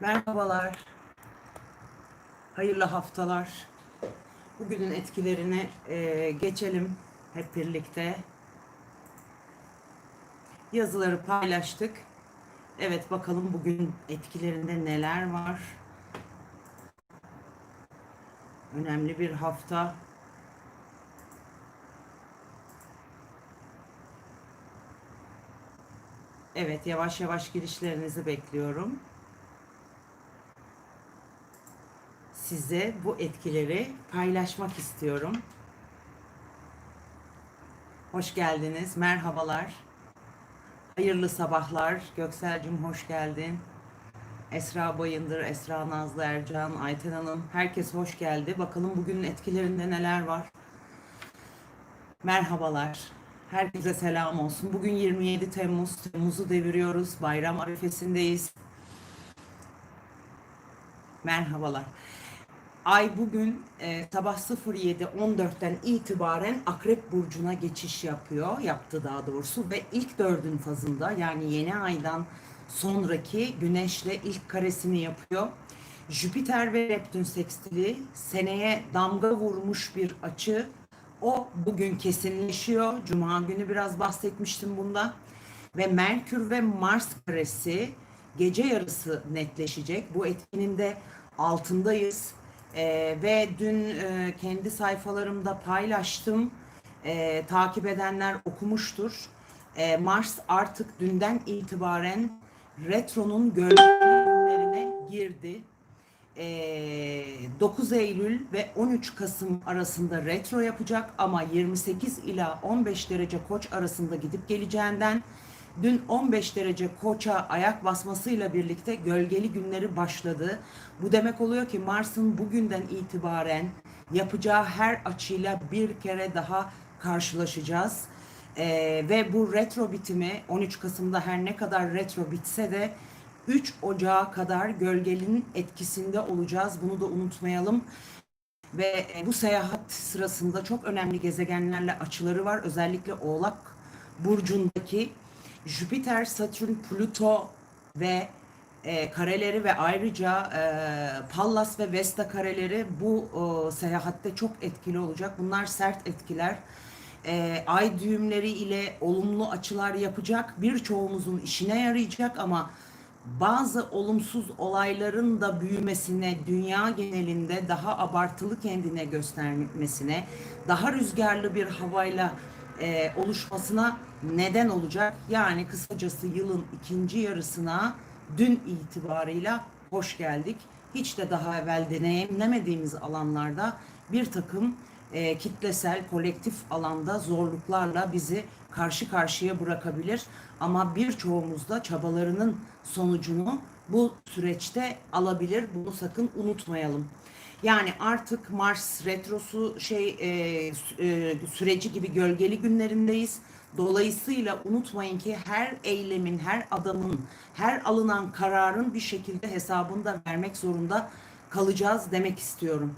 Merhabalar. Hayırlı haftalar. Bugünün etkilerini e, geçelim hep birlikte. Yazıları paylaştık. Evet bakalım bugün etkilerinde neler var. Önemli bir hafta. Evet yavaş yavaş girişlerinizi bekliyorum. Size bu etkileri paylaşmak istiyorum. Hoş geldiniz, merhabalar. Hayırlı sabahlar. Göksel'cim hoş geldin. Esra Bayındır, Esra Nazlı Ercan, Ayten Hanım. Herkes hoş geldi. Bakalım bugünün etkilerinde neler var. Merhabalar. Herkese selam olsun. Bugün 27 Temmuz. Temmuz'u deviriyoruz. Bayram arifesindeyiz. Merhabalar. Ay bugün e, sabah 07.14'ten itibaren Akrep Burcu'na geçiş yapıyor. Yaptı daha doğrusu ve ilk dördün fazında yani yeni aydan sonraki Güneş'le ilk karesini yapıyor. Jüpiter ve Neptün sekstili seneye damga vurmuş bir açı. O bugün kesinleşiyor. Cuma günü biraz bahsetmiştim bunda. Ve Merkür ve Mars karesi gece yarısı netleşecek. Bu etkinin de altındayız. Ee, ve dün e, kendi sayfalarımda paylaştım. Ee, takip edenler okumuştur. Ee, Mars artık dünden itibaren retronun gölgelerine girdi. Ee, 9 Eylül ve 13 Kasım arasında retro yapacak ama 28 ila 15 derece koç arasında gidip geleceğinden Dün 15 derece koça ayak basmasıyla birlikte gölgeli günleri başladı. Bu demek oluyor ki Mars'ın bugünden itibaren yapacağı her açıyla bir kere daha karşılaşacağız. Ee, ve bu retro bitimi 13 Kasım'da her ne kadar retro bitse de 3 Ocağı kadar gölgenin etkisinde olacağız. Bunu da unutmayalım. Ve bu seyahat sırasında çok önemli gezegenlerle açıları var. Özellikle Oğlak Burcu'ndaki Jüpiter, Satürn, Plüto ve e, kareleri ve ayrıca e, Pallas ve Vesta kareleri bu e, seyahatte çok etkili olacak. Bunlar sert etkiler. E, ay düğümleri ile olumlu açılar yapacak. Birçoğumuzun işine yarayacak ama bazı olumsuz olayların da büyümesine, dünya genelinde daha abartılı kendine göstermesine, daha rüzgarlı bir havayla e, oluşmasına neden olacak. Yani kısacası yılın ikinci yarısına dün itibarıyla hoş geldik. Hiç de daha evvel deneyimlemediğimiz alanlarda bir takım e, kitlesel, kolektif alanda zorluklarla bizi karşı karşıya bırakabilir. Ama birçoğumuz da çabalarının sonucunu bu süreçte alabilir. Bunu sakın unutmayalım. Yani artık Mars retrosu şey e, e, süreci gibi gölgeli günlerindeyiz. Dolayısıyla unutmayın ki her eylemin, her adamın, her alınan kararın bir şekilde hesabını da vermek zorunda kalacağız demek istiyorum.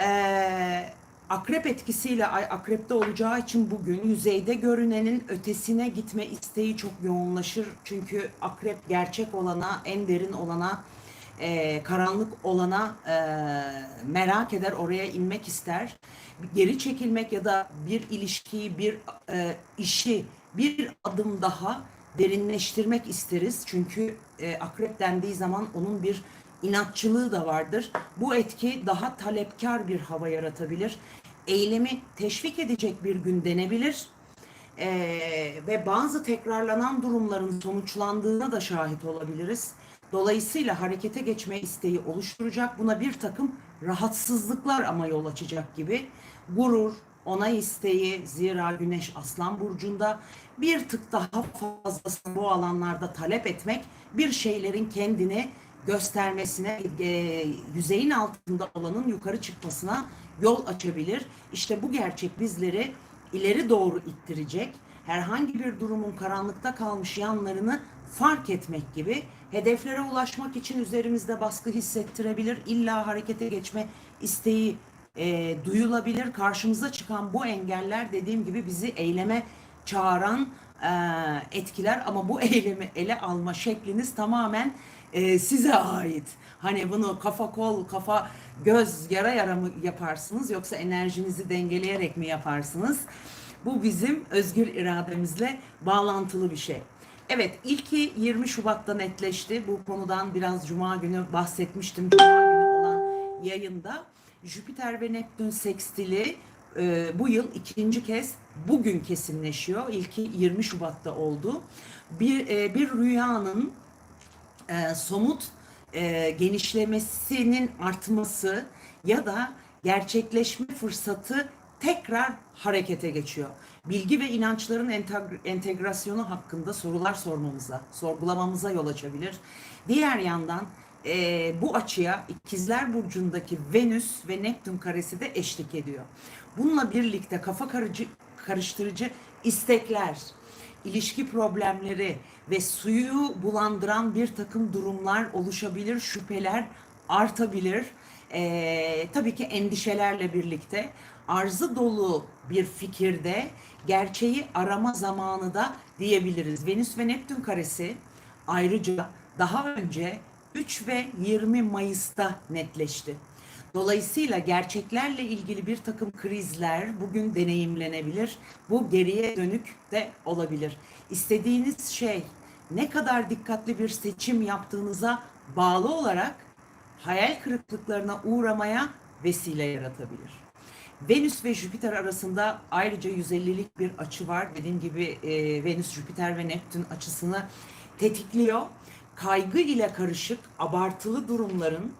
Ee, akrep etkisiyle akrepte olacağı için bugün yüzeyde görünenin ötesine gitme isteği çok yoğunlaşır. Çünkü akrep gerçek olana, en derin olana, e, karanlık olana e, merak eder, oraya inmek ister. Geri çekilmek ya da bir ilişkiyi, bir e, işi bir adım daha derinleştirmek isteriz. Çünkü e, akrep dendiği zaman onun bir inatçılığı da vardır. Bu etki daha talepkar bir hava yaratabilir. Eylemi teşvik edecek bir gün denebilir. Ee, ve bazı tekrarlanan durumların sonuçlandığına da şahit olabiliriz. Dolayısıyla harekete geçme isteği oluşturacak. Buna bir takım rahatsızlıklar ama yol açacak gibi. Gurur, onay isteği, zira Güneş Aslan Burcu'nda bir tık daha fazla bu alanlarda talep etmek bir şeylerin kendini göstermesine, e, yüzeyin altında olanın yukarı çıkmasına yol açabilir. İşte bu gerçek bizleri ileri doğru ittirecek. Herhangi bir durumun karanlıkta kalmış yanlarını fark etmek gibi hedeflere ulaşmak için üzerimizde baskı hissettirebilir. İlla harekete geçme isteği e, duyulabilir. Karşımıza çıkan bu engeller dediğim gibi bizi eyleme çağıran e, etkiler ama bu eylemi ele alma şekliniz tamamen e, size ait. Hani bunu kafa kol, kafa göz yara yara mı yaparsınız yoksa enerjinizi dengeleyerek mi yaparsınız? Bu bizim özgür irademizle bağlantılı bir şey. Evet, ilki 20 Şubat'ta netleşti. Bu konudan biraz Cuma günü bahsetmiştim. Cuma günü olan yayında. Jüpiter ve Neptün sekstili e, bu yıl ikinci kez bugün kesinleşiyor. İlki 20 Şubat'ta oldu. Bir, e, bir rüyanın e, somut e, genişlemesinin artması ya da gerçekleşme fırsatı tekrar harekete geçiyor. Bilgi ve inançların enteg- entegrasyonu hakkında sorular sormamıza, sorgulamamıza yol açabilir. Diğer yandan e, bu açıya İkizler Burcu'ndaki Venüs ve Neptün karesi de eşlik ediyor. Bununla birlikte kafa karıcı, karıştırıcı istekler, ilişki problemleri ve suyu bulandıran bir takım durumlar oluşabilir, şüpheler artabilir. Ee, tabii ki endişelerle birlikte arzı dolu bir fikirde gerçeği arama zamanı da diyebiliriz. Venüs ve Neptün karesi ayrıca daha önce 3 ve 20 Mayıs'ta netleşti. Dolayısıyla gerçeklerle ilgili bir takım krizler bugün deneyimlenebilir. Bu geriye dönük de olabilir. İstediğiniz şey ne kadar dikkatli bir seçim yaptığınıza bağlı olarak hayal kırıklıklarına uğramaya vesile yaratabilir. Venüs ve Jüpiter arasında ayrıca 150'lik bir açı var. Dediğim gibi e, Venüs, Jüpiter ve Neptün açısını tetikliyor. Kaygı ile karışık abartılı durumların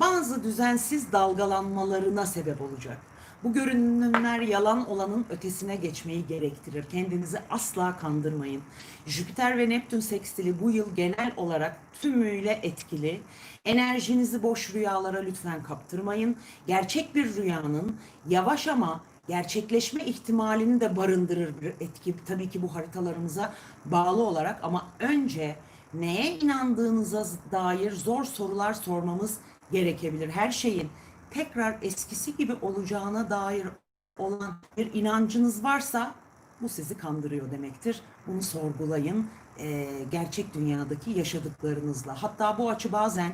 bazı düzensiz dalgalanmalarına sebep olacak. Bu görünümler yalan olanın ötesine geçmeyi gerektirir. Kendinizi asla kandırmayın. Jüpiter ve Neptün sekstili bu yıl genel olarak tümüyle etkili. Enerjinizi boş rüyalara lütfen kaptırmayın. Gerçek bir rüyanın yavaş ama gerçekleşme ihtimalini de barındırır bir etki. Tabii ki bu haritalarımıza bağlı olarak ama önce neye inandığınıza dair zor sorular sormamız gerekebilir. Her şeyin tekrar eskisi gibi olacağına dair olan bir inancınız varsa bu sizi kandırıyor demektir. Bunu sorgulayın eee, gerçek dünyadaki yaşadıklarınızla. Hatta bu açı bazen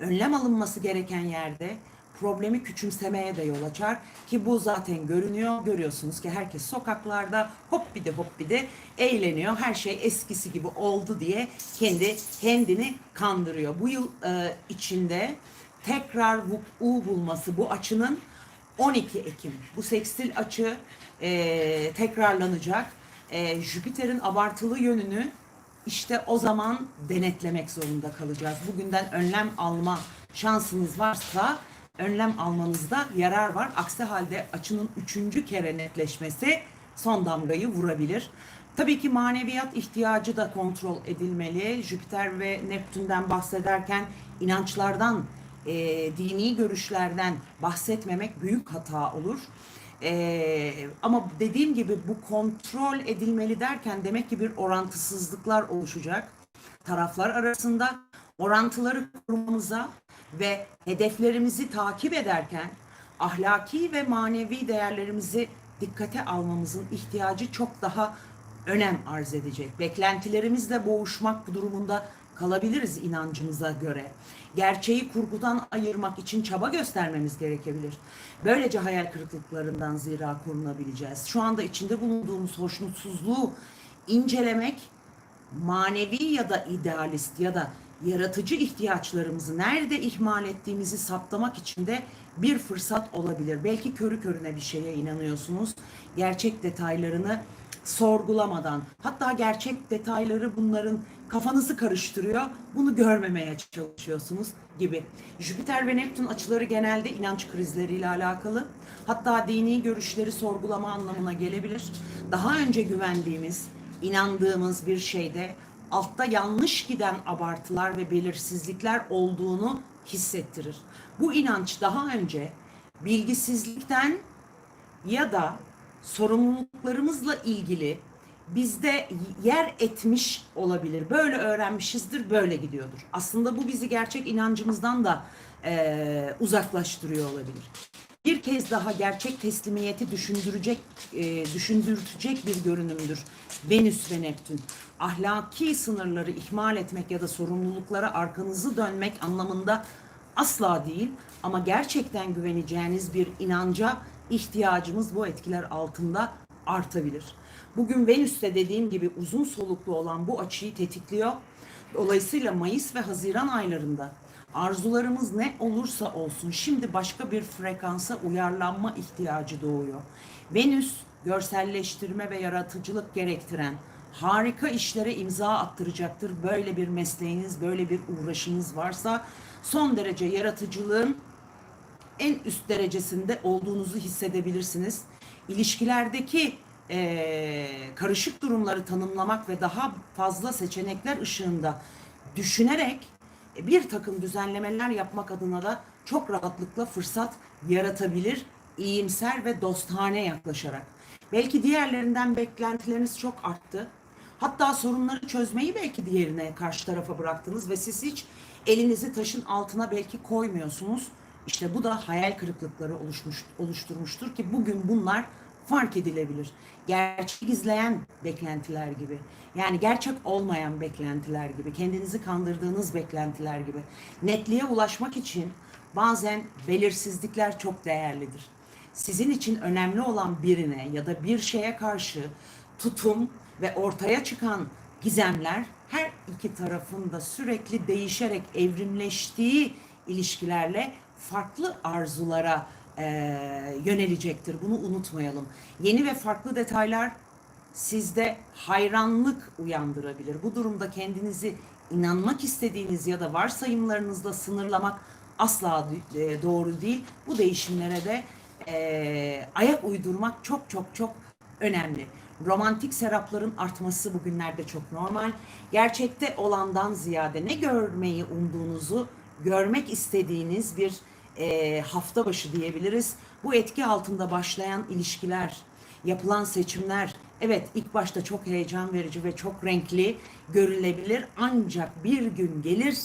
önlem alınması gereken yerde problemi küçümsemeye de yol açar ki bu zaten görünüyor. Görüyorsunuz ki herkes sokaklarda hop bir de hop bir de eğleniyor. Her şey eskisi gibi oldu diye kendi kendini kandırıyor. Bu yıl e, içinde tekrar vuku bulması bu açının 12 Ekim. Bu sekstil açı e, tekrarlanacak. E, Jüpiter'in abartılı yönünü işte o zaman denetlemek zorunda kalacağız. Bugünden önlem alma şansınız varsa önlem almanızda yarar var. Aksi halde açının üçüncü kere netleşmesi son damgayı vurabilir. Tabii ki maneviyat ihtiyacı da kontrol edilmeli. Jüpiter ve Neptün'den bahsederken inançlardan, e, dini görüşlerden bahsetmemek büyük hata olur. Ee, ama dediğim gibi bu kontrol edilmeli derken demek ki bir orantısızlıklar oluşacak taraflar arasında orantıları kurmamıza ve hedeflerimizi takip ederken ahlaki ve manevi değerlerimizi dikkate almamızın ihtiyacı çok daha önem arz edecek. Beklentilerimizle boğuşmak durumunda kalabiliriz inancımıza göre. Gerçeği kurgudan ayırmak için çaba göstermemiz gerekebilir. Böylece hayal kırıklıklarından zira korunabileceğiz. Şu anda içinde bulunduğumuz hoşnutsuzluğu incelemek manevi ya da idealist ya da yaratıcı ihtiyaçlarımızı nerede ihmal ettiğimizi saptamak için de bir fırsat olabilir. Belki körü körüne bir şeye inanıyorsunuz. Gerçek detaylarını sorgulamadan hatta gerçek detayları bunların kafanızı karıştırıyor. Bunu görmemeye çalışıyorsunuz gibi. Jüpiter ve Neptün açıları genelde inanç krizleriyle alakalı. Hatta dini görüşleri sorgulama anlamına gelebilir. Daha önce güvendiğimiz, inandığımız bir şeyde altta yanlış giden abartılar ve belirsizlikler olduğunu hissettirir. Bu inanç daha önce bilgisizlikten ya da sorumluluklarımızla ilgili bizde yer etmiş olabilir. Böyle öğrenmişizdir, böyle gidiyordur. Aslında bu bizi gerçek inancımızdan da eee, uzaklaştırıyor olabilir. bir kez daha gerçek teslimiyeti düşündürecek, e, düşündürtecek bir görünümdür. Venüs ve Neptün. Ahlaki sınırları ihmal etmek ya da sorumluluklara arkanızı dönmek anlamında asla değil ama gerçekten güveneceğiniz bir inanca ihtiyacımız bu etkiler altında artabilir. Bugün Venüs'te dediğim gibi uzun soluklu olan bu açıyı tetikliyor. Dolayısıyla Mayıs ve Haziran aylarında arzularımız ne olursa olsun şimdi başka bir frekansa uyarlanma ihtiyacı doğuyor. Venüs görselleştirme ve yaratıcılık gerektiren harika işlere imza attıracaktır. Böyle bir mesleğiniz, böyle bir uğraşınız varsa son derece yaratıcılığın en üst derecesinde olduğunuzu hissedebilirsiniz. İlişkilerdeki eee, karışık durumları tanımlamak ve daha fazla seçenekler ışığında düşünerek e, bir takım düzenlemeler yapmak adına da çok rahatlıkla fırsat yaratabilir, iyimser ve dostane yaklaşarak. Belki diğerlerinden beklentileriniz çok arttı. Hatta sorunları çözmeyi belki diğerine karşı tarafa bıraktınız ve siz hiç elinizi taşın altına belki koymuyorsunuz. İşte bu da hayal kırıklıkları oluşmuş, oluşturmuştur ki bugün bunlar fark edilebilir. Gerçek gizleyen beklentiler gibi. Yani gerçek olmayan beklentiler gibi. Kendinizi kandırdığınız beklentiler gibi. Netliğe ulaşmak için bazen belirsizlikler çok değerlidir. Sizin için önemli olan birine ya da bir şeye karşı tutum ve ortaya çıkan gizemler her iki tarafın da sürekli değişerek evrimleştiği ilişkilerle farklı arzulara eee, yönelecektir. Bunu unutmayalım. Yeni ve farklı detaylar sizde hayranlık uyandırabilir. Bu durumda kendinizi inanmak istediğiniz ya da varsayımlarınızla sınırlamak asla e, doğru değil. Bu değişimlere de e, ayak uydurmak çok çok çok önemli. Romantik serapların artması bugünlerde çok normal. Gerçekte olandan ziyade ne görmeyi umduğunuzu görmek istediğiniz bir e, hafta başı diyebiliriz. Bu etki altında başlayan ilişkiler, yapılan seçimler, evet ilk başta çok heyecan verici ve çok renkli görülebilir ancak bir gün gelir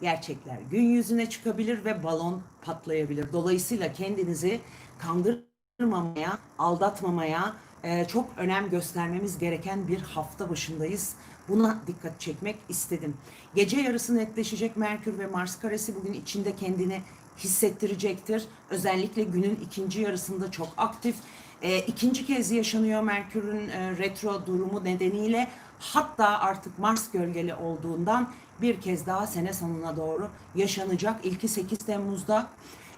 gerçekler gün yüzüne çıkabilir ve balon patlayabilir. Dolayısıyla kendinizi kandırmamaya, aldatmamaya e, çok önem göstermemiz gereken bir hafta başındayız. Buna dikkat çekmek istedim. Gece yarısı netleşecek Merkür ve Mars karesi bugün içinde kendini hissettirecektir. Özellikle günün ikinci yarısında çok aktif. E, ikinci kez yaşanıyor Merkür'ün e, retro durumu nedeniyle. Hatta artık Mars gölgeli olduğundan bir kez daha sene sonuna doğru yaşanacak. İlki 8 Temmuz'da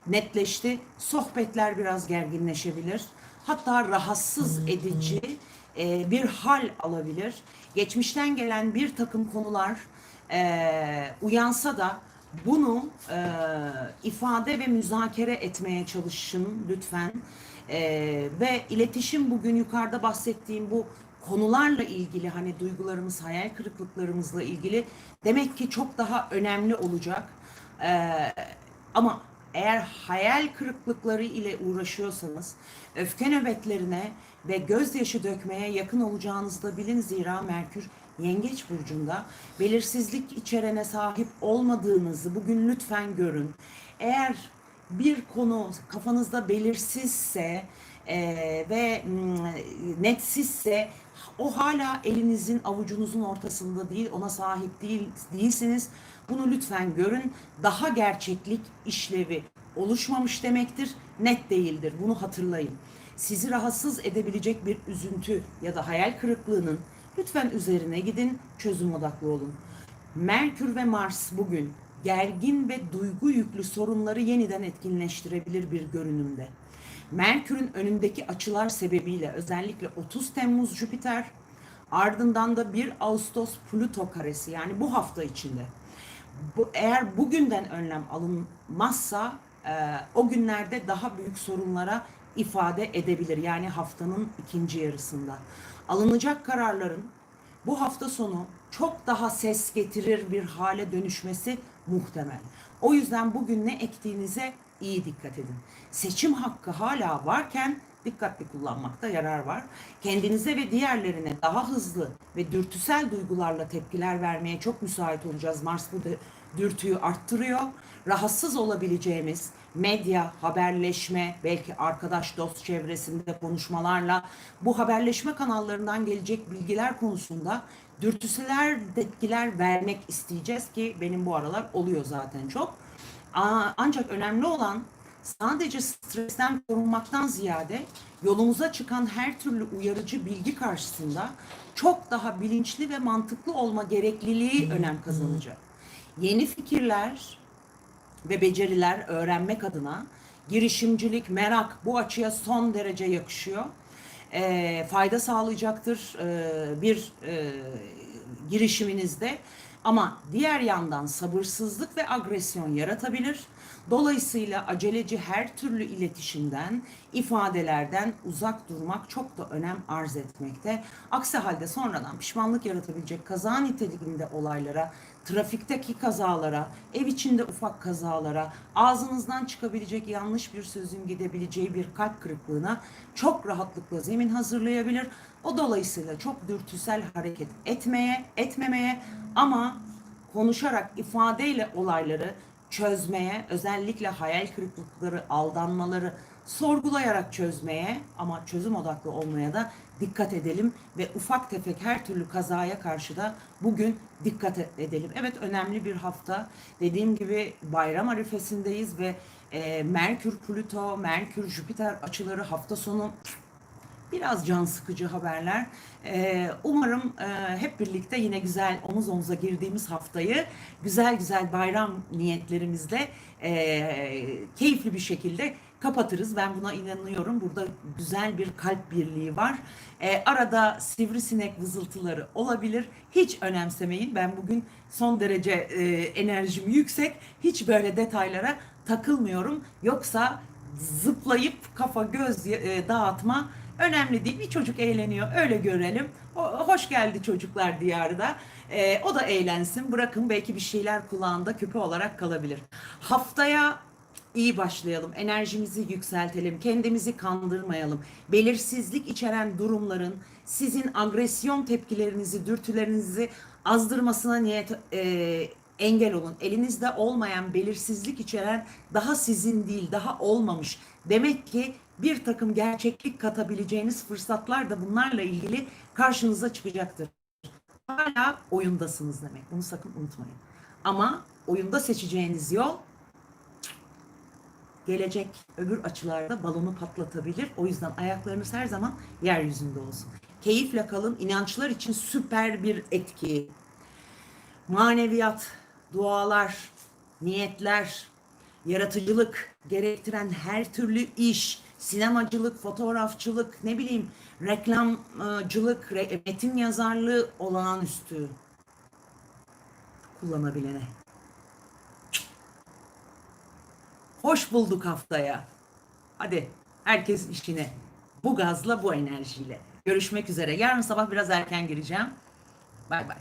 netleşti. Sohbetler biraz gerginleşebilir. Hatta rahatsız edici e, bir hal alabilir. Geçmişten gelen bir takım konular e, uyansa da bunu e, ifade ve müzakere etmeye çalışın lütfen. E, ve iletişim bugün yukarıda bahsettiğim bu konularla ilgili hani duygularımız, hayal kırıklıklarımızla ilgili demek ki çok daha önemli olacak. E, ama eğer hayal kırıklıkları ile uğraşıyorsanız öfke nöbetlerine ve gözyaşı dökmeye yakın olacağınızı da bilin zira Merkür Yengeç burcunda belirsizlik içerene sahip olmadığınızı bugün lütfen görün. Eğer bir konu kafanızda belirsizse e, ve mm, netsizse o hala elinizin avucunuzun ortasında değil ona sahip değil değilsiniz. Bunu lütfen görün. Daha gerçeklik işlevi oluşmamış demektir. Net değildir. Bunu hatırlayın. Sizi rahatsız edebilecek bir üzüntü ya da hayal kırıklığının lütfen üzerine gidin. Çözüm odaklı olun. Merkür ve Mars bugün gergin ve duygu yüklü sorunları yeniden etkinleştirebilir bir görünümde. Merkür'ün önündeki açılar sebebiyle özellikle 30 Temmuz Jüpiter ardından da 1 Ağustos Plüto karesi yani bu hafta içinde. Bu, eğer bugünden önlem alınmazsa e, o günlerde daha büyük sorunlara ifade edebilir. Yani haftanın ikinci yarısında. Alınacak kararların bu hafta sonu çok daha ses getirir bir hale dönüşmesi muhtemel. O yüzden bugün ne ektiğinize iyi dikkat edin. Seçim hakkı hala varken dikkatli kullanmakta yarar var. Kendinize ve diğerlerine daha hızlı ve dürtüsel duygularla tepkiler vermeye çok müsait olacağız. Mars bu dü- dürtüyü arttırıyor. Rahatsız olabileceğimiz medya, haberleşme, belki arkadaş dost çevresinde konuşmalarla bu haberleşme kanallarından gelecek bilgiler konusunda dürtüseler tepkiler vermek isteyeceğiz ki benim bu aralar oluyor zaten çok. Ancak önemli olan sadece stresten korunmaktan ziyade yolumuza çıkan her türlü uyarıcı bilgi karşısında çok daha bilinçli ve mantıklı olma gerekliliği önem kazanacak. Yeni fikirler ve beceriler öğrenmek adına girişimcilik, merak bu açıya son derece yakışıyor. Ee, fayda sağlayacaktır ee, bir e, girişiminizde. Ama diğer yandan sabırsızlık ve agresyon yaratabilir. Dolayısıyla aceleci her türlü iletişimden, ifadelerden uzak durmak çok da önem arz etmekte. Aksi halde sonradan pişmanlık yaratabilecek kaza niteliğinde olaylara, trafikteki kazalara, ev içinde ufak kazalara, ağzınızdan çıkabilecek yanlış bir sözün gidebileceği bir kalp kırıklığına çok rahatlıkla zemin hazırlayabilir. O dolayısıyla çok dürtüsel hareket etmeye, etmemeye ama konuşarak ifadeyle olayları çözmeye, özellikle hayal kırıklıkları, aldanmaları sorgulayarak çözmeye ama çözüm odaklı olmaya da dikkat edelim ve ufak tefek her türlü kazaya karşı da bugün dikkat e- edelim. Evet önemli bir hafta. Dediğim gibi bayram arifesindeyiz ve e, Merkür, Plüto, Merkür, Jüpiter açıları hafta sonu biraz can sıkıcı haberler. Ee, umarım e, hep birlikte yine güzel omuz omuza girdiğimiz haftayı güzel güzel bayram niyetlerimizle e, keyifli bir şekilde kapatırız. Ben buna inanıyorum. Burada güzel bir kalp birliği var. E, arada sivrisinek vızıltıları olabilir. Hiç önemsemeyin. Ben bugün son derece e, enerjim yüksek. Hiç böyle detaylara takılmıyorum. Yoksa zıplayıp kafa göz dağıtma önemli değil. Bir çocuk eğleniyor öyle görelim. O, hoş geldi çocuklar diyarı da. E, o da eğlensin. Bırakın belki bir şeyler kulağında küpe olarak kalabilir. Haftaya iyi başlayalım. Enerjimizi yükseltelim. Kendimizi kandırmayalım. Belirsizlik içeren durumların sizin agresyon tepkilerinizi, dürtülerinizi azdırmasına niyet e, engel olun. Elinizde olmayan belirsizlik içeren daha sizin değil, daha olmamış. Demek ki bir takım gerçeklik katabileceğiniz fırsatlar da bunlarla ilgili karşınıza çıkacaktır. Hala oyundasınız demek. Bunu sakın unutmayın. Ama oyunda seçeceğiniz yol gelecek öbür açılarda balonu patlatabilir. O yüzden ayaklarınız her zaman yeryüzünde olsun. Keyifle kalın. İnançlar için süper bir etki. Maneviyat, dualar, niyetler, yaratıcılık gerektiren her türlü iş, sinemacılık, fotoğrafçılık, ne bileyim reklamcılık, re- metin yazarlığı olağanüstü kullanabilene. Hoş bulduk haftaya. Hadi herkes işine. Bu gazla, bu enerjiyle. Görüşmek üzere. Yarın sabah biraz erken gireceğim. Bay bay.